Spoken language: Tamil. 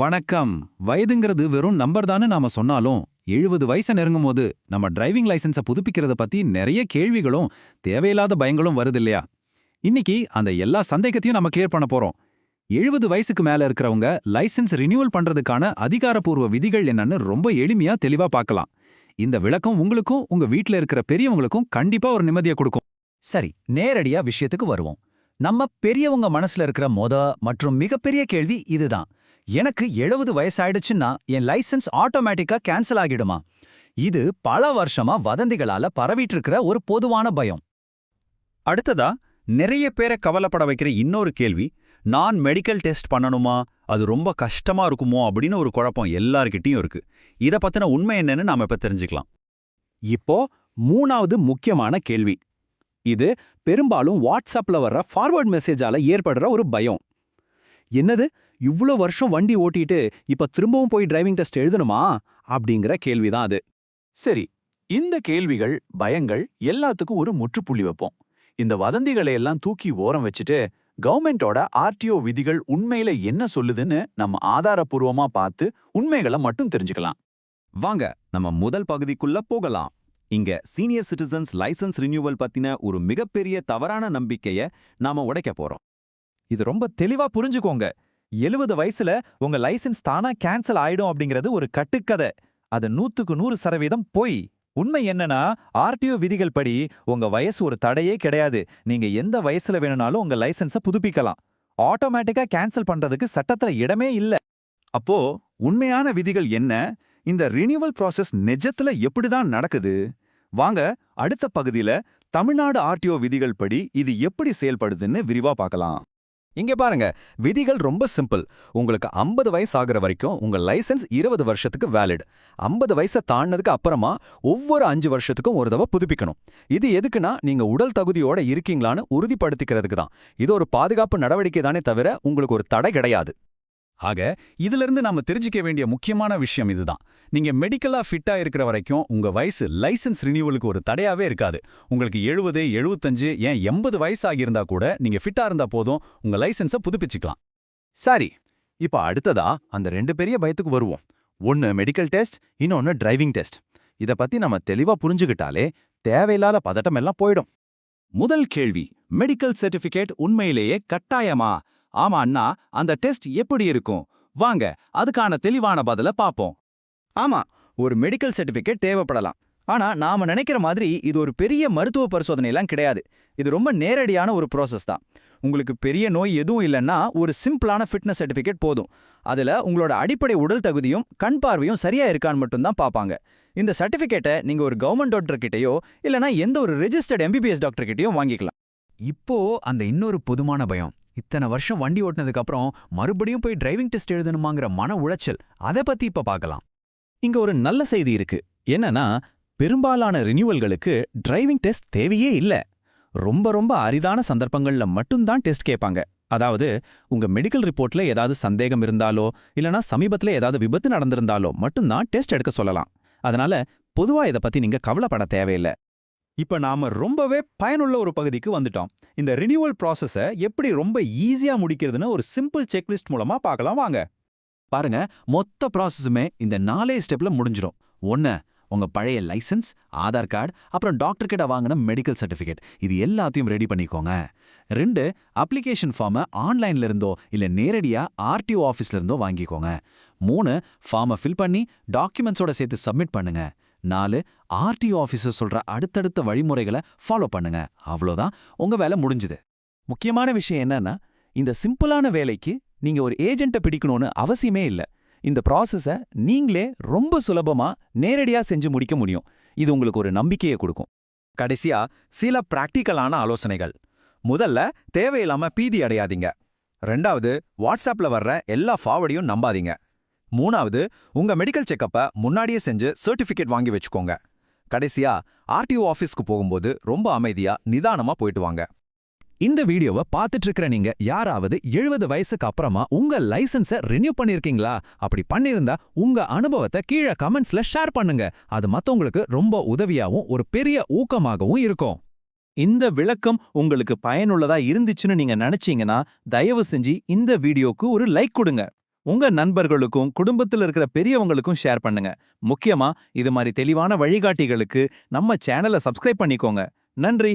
வணக்கம். வயதுங்கிறது வெறும் நம்பர் தானே நாம சொன்னாலும் எழுபது வயசை நெருங்கும் போது நம்ம டிரைவிங் லைசன்ஸை புதுப்பிக்கிறத பத்தி நிறைய கேள்விகளும் தேவையில்லாத பயங்களும் வருது இல்லையா? இன்னைக்கு அந்த எல்லா சந்தேகத்தையும் நம்ம கிளியர் பண்ண போறோம். எழுபது வயசுக்கு மேல இருக்கிறவங்க லைசென்ஸ் ரினியூவல் பண்றதுக்கான அதிகாரப்பூர்வ விதிகள் என்னன்னு ரொம்ப எளிமையா தெளிவா பார்க்கலாம். இந்த விளக்கம் உங்களுக்கும் உங்க வீட்டில் இருக்கிற பெரியவங்களுக்கும் கண்டிப்பா ஒரு நிம்மதியை கொடுக்கும். சரி நேரடியா விஷயத்துக்கு வருவோம். நம்ம பெரியவங்க மனசுல இருக்கிற மொத மற்றும் மிகப்பெரிய கேள்வி இதுதான். எனக்கு எழுபது வயசாயிடுச்சுன்னா என் லைசென்ஸ் ஆட்டோமேட்டிக்கா கேன்சல் ஆகிடுமா? இது பல வருஷமா வதந்திகளால பரவிட்டு இருக்கிற ஒரு பொதுவான பயம். அடுத்ததா நிறைய பேரை கவலைப்பட வைக்கிற இன்னொரு கேள்வி நான் மெடிக்கல் டெஸ்ட் பண்ணணுமா? அது ரொம்ப கஷ்டமா இருக்குமோ? அப்படின்னு ஒரு குழப்பம் எல்லார்கிட்டயும் இருக்கு. இத பத்தின உண்மை என்னன்னு நாம இப்ப தெரிஞ்சுக்கலாம். இப்போ மூணாவது முக்கியமான கேள்வி. இது பெரும்பாலும் வாட்ஸ்அப்ல வர்ற ஃபார்வர்ட் மெசேஜால ஏற்படுற ஒரு பயம். என்னது? இவ்ளோ வருஷம் வண்டி ஓட்டிட்டு இப்ப திரும்பவும் போய் டிரைவிங் டெஸ்ட் எழுதணுமா? அப்படிங்கிற கேள்விதான் அது. சரி இந்த கேள்விகள் பயங்கள் எல்லாத்துக்கும் ஒரு முற்றுப்புள்ளி வைப்போம். இந்த வதந்திகளை எல்லாம் தூக்கி ஓரம் வச்சுட்டு கவர்மெண்டோட ஆர்டிஓ விதிகள் உண்மையில என்ன சொல்லுதுன்னு நம்ம ஆதாரப்பூர்வமா பார்த்து உண்மைகளை மட்டும் தெரிஞ்சுக்கலாம். வாங்க நம்ம முதல் பகுதிக்குள்ள போகலாம். இங்க சீனியர் சிட்டிசன்ஸ் லைசென்ஸ் ரினியூவல் பத்தின ஒரு மிகப்பெரிய தவறான நம்பிக்கைய நாம உடைக்க போறோம். இது ரொம்ப தெளிவா புரிஞ்சுக்கோங்க. எழுபது வயசுல உங்க லைசென்ஸ் தானா கேன்சல் ஆயிடும் அப்படிங்கிறது ஒரு கட்டுக்கதை. அது நூத்துக்கு நூறு சதவீதம் பொய். உண்மை என்னன்னா ஆர்டிஓ விதிகள் படி உங்க வயசு ஒரு தடையே கிடையாது. நீங்க எந்த வயசுல வேணும்னாலும் உங்க லைசன்ஸை புதுப்பிக்கலாம். ஆட்டோமேட்டிக்கா கேன்சல் பண்றதுக்கு சட்டத்துல இடமே இல்ல. அப்போ உண்மையான விதிகள் என்ன? இந்த ரினியூவல் ப்ராசஸ் நிஜத்துல எப்படிதான் நடக்குது? வாங்க அடுத்த பகுதியில தமிழ்நாடு ஆர்டிஓ விதிகள் படி இது எப்படி செயல்படுதுன்னு விரிவா பார்க்கலாம். இங்க பாருங்க விதிகள் ரொம்ப சிம்பிள். உங்களுக்கு 50 வயசு ஆகுற வரைக்கும் உங்க லைசன்ஸ் இருபது வருஷத்துக்கு வேலிட் 50 வயசை தாண்டினதுக்கு அப்புறமா ஒவ்வொரு அஞ்சு வருஷத்துக்கும் ஒரு தடவை புதுப்பிக்கணும். இது எதுக்குன்னா நீங்க உடல் தகுதியோட இருக்கீங்களான்னு உறுதிப்படுத்திக்கிறதுக்கு தான். இது ஒரு பாதுகாப்பு நடவடிக்கை தானே தவிர உங்களுக்கு ஒரு தடை கிடையாது. ஆக இதிலிருந்து நாம தெரிஞ்சுக்க வேண்டிய முக்கியமான விஷயம் இதுதான். நீங்க மெடிக்கலா ஃபிட்டா இருக்கிற வரைக்கும் உங்க வயசு லைசென்ஸ் ரினியூவலுக்கு ஒரு தடையாவே இருக்காது. உங்களுக்கு எழுபது எழுபத்தஞ்சு ஏன் எண்பது வயசு ஆகியிருந்தா கூட நீங்க ஃபிட்டா இருந்தா போதும் உங்க லைசன்ஸை புதுப்பிச்சுக்கலாம். சரி இப்ப அடுத்ததா அந்த ரெண்டு பெரிய பயத்துக்கு வருவோம். ஒன்னு மெடிக்கல் டெஸ்ட் இன்னொன்னு டிரைவிங் டெஸ்ட். இத பத்தி நம்ம தெளிவா புரிஞ்சுக்கிட்டாலே தேவையில்லாத பதட்டம் எல்லாம் போயிடும். முதல் கேள்வி மெடிக்கல் சர்டிபிகேட் உண்மையிலேயே கட்டாயமா? ஆமா அண்ணா அந்த டெஸ்ட் எப்படி இருக்கும்? வாங்க அதுக்கான தெளிவான பதில பாப்போம் ஆமா ஒரு மெடிக்கல் சர்டிபிகேட் தேவைப்படலாம். ஆனா நாம நினைக்கிற மாதிரி இது ஒரு பெரிய மருத்துவ பரிசோதனை எல்லாம் கிடையாது. இது ரொம்ப நேரடியான ஒரு ப்ராசஸ் தான். உங்களுக்கு பெரிய நோய் எதுவும் இல்லைன்னா ஒரு சிம்பிளான ஃபிட்னஸ் சர்டிஃபிகேட் போதும். அதுல உங்களோட அடிப்படை உடல் தகுதியும் கண் பார்வையும் சரியா இருக்கான்னு மட்டும்தான் பார்ப்பாங்க. இந்த சர்டிஃபிகேட்டை நீங்க ஒரு கவர்மெண்ட் டாக்டர் கிட்டயோ இல்லனா எந்த ஒரு ரெஜிஸ்டர்ட் எம்பிபிஎஸ் டாக்டர்கிட்டயோ வாங்கிக்கலாம். இப்போ அந்த இன்னொரு பொதுமான பயம். இத்தனை வருஷம் வண்டி ஓட்டினதுக்கு அப்புறம் மறுபடியும் போய் டிரைவிங் டெஸ்ட் எழுதணுமாங்கிற மன உளைச்சல். அதை பத்தி இப்ப பார்க்கலாம். இங்க ஒரு நல்ல செய்தி இருக்கு. என்னன்னா பெரும்பாலான ரினியூவல்களுக்கு டிரைவிங் டெஸ்ட் தேவையே இல்ல. ரொம்ப ரொம்ப அரிதான சந்தர்ப்பங்கள்ல மட்டும்தான் டெஸ்ட் கேட்பாங்க. அதாவது உங்க மெடிக்கல் ரிப்போர்ட்ல ஏதாவது சந்தேகம் இருந்தாலோ இல்லனா சமீபத்துல ஏதாவது விபத்து நடந்திருந்தாலோ மட்டும்தான் டெஸ்ட் எடுக்க சொல்லலாம். அதனால பொதுவா இத பத்தி நீங்க கவலைப்பட தேவையில்ல. இப்ப நாம ரொம்பவே பயனுள்ள ஒரு பகுதிக்கு வந்துட்டோம். இந்த ரினியூவல் ப்ராசஸை எப்படி ரொம்ப ஈஸியா முடிக்கிறதுன்னு ஒரு சிம்பிள் செக்லிஸ்ட் மூலமா பார்க்கலாம் வாங்க. பாருங்க மொத்த ப்ராசஸுமே இந்த நாலே ஸ்டெப்ல முடிஞ்சிடும் ஒன்று உங்க பழைய லைசன்ஸ் ஆதார் கார்டு அப்புறம் டாக்டர் கிட்ட வாங்கின மெடிக்கல் சர்டிஃபிகேட் இது எல்லாத்தையும் ரெடி பண்ணிக்கோங்க. ரெண்டு அப்ளிகேஷன் ஃபார்மை ஆன்லைன்ல இருந்தோ இல்ல நேரடியா ஆர்டிஓ ஆஃபீஸ்ல இருந்தோ வாங்கிக்கோங்க. மூணு ஃபார்மை ஃபில் பண்ணி டாக்குமெண்ட்ஸோட சேர்த்து சப்மிட் பண்ணுங்க. நாலு ஆர்டிஓ ஆஃபீஸர் சொல்ற அடுத்தடுத்த வழிமுறைகளை ஃபாலோ பண்ணுங்க. அவ்வளோதான். உங்க வேலை முடிஞ்சுது. முக்கியமான விஷயம் என்னன்னா இந்த சிம்பிளான வேலைக்கு நீங்க ஒரு ஏஜென்ட்டை பிடிக்கணும்னு அவசியமே இல்ல. இந்த ப்ராசஸை நீங்களே ரொம்ப சுலபமா நேரடியா செஞ்சு முடிக்க முடியும். இது உங்களுக்கு ஒரு நம்பிக்கையை கொடுக்கும். கடைசியா சில பிராக்டிக்கலான ஆலோசனைகள். முதல்ல தேவையில்லாம பீதி அடையாதீங்க. ரெண்டாவது வாட்ஸ்அப்ல வர்ற எல்லா ஃபார்வர்டையும் நம்பாதீங்க. மூணாவது உங்க மெடிக்கல் செக்கப்பை முன்னாடியே செஞ்சு சர்டிஃபிகேட் வாங்கி வச்சுக்கோங்க. கடைசியா ஆர்டிஓ ஆஃபீஸ்க்கு போகும்போது ரொம்ப அமைதியா நிதானமா போயிட்டு வாங்க. இந்த வீடியோவை பார்த்துட்டு இருக்கிற நீங்க யாராவது எழுபது வயசுக்கு அப்புறமா உங்க லைசன்ஸை ரினியூ பண்ணிருக்கீங்களா? அப்படி பண்ணிருந்தா உங்க அனுபவத்தை கீழே கமெண்ட்ஸ்ல ஷேர் பண்ணுங்க. அது மத்தவங்களுக்கு ரொம்ப உதவியாவும் ஒரு பெரிய ஊக்கமாகவும் இருக்கும். இந்த விளக்கம் உங்களுக்கு பயனுள்ளதா இருந்துச்சுன்னு நீங்க நினைச்சீங்கன்னா தயவு செஞ்சு இந்த வீடியோக்கு ஒரு லைக் கொடுங்க. உங்க நண்பர்களுக்கும் குடும்பத்துல இருக்கிற பெரியவங்களுக்கும் ஷேர் பண்ணுங்க. முக்கியமா இது மாதிரி தெளிவான வழிகாட்டிகளுக்கு நம்ம சேனலை சப்ஸ்கிரைப் பண்ணிக்கோங்க. நன்றி!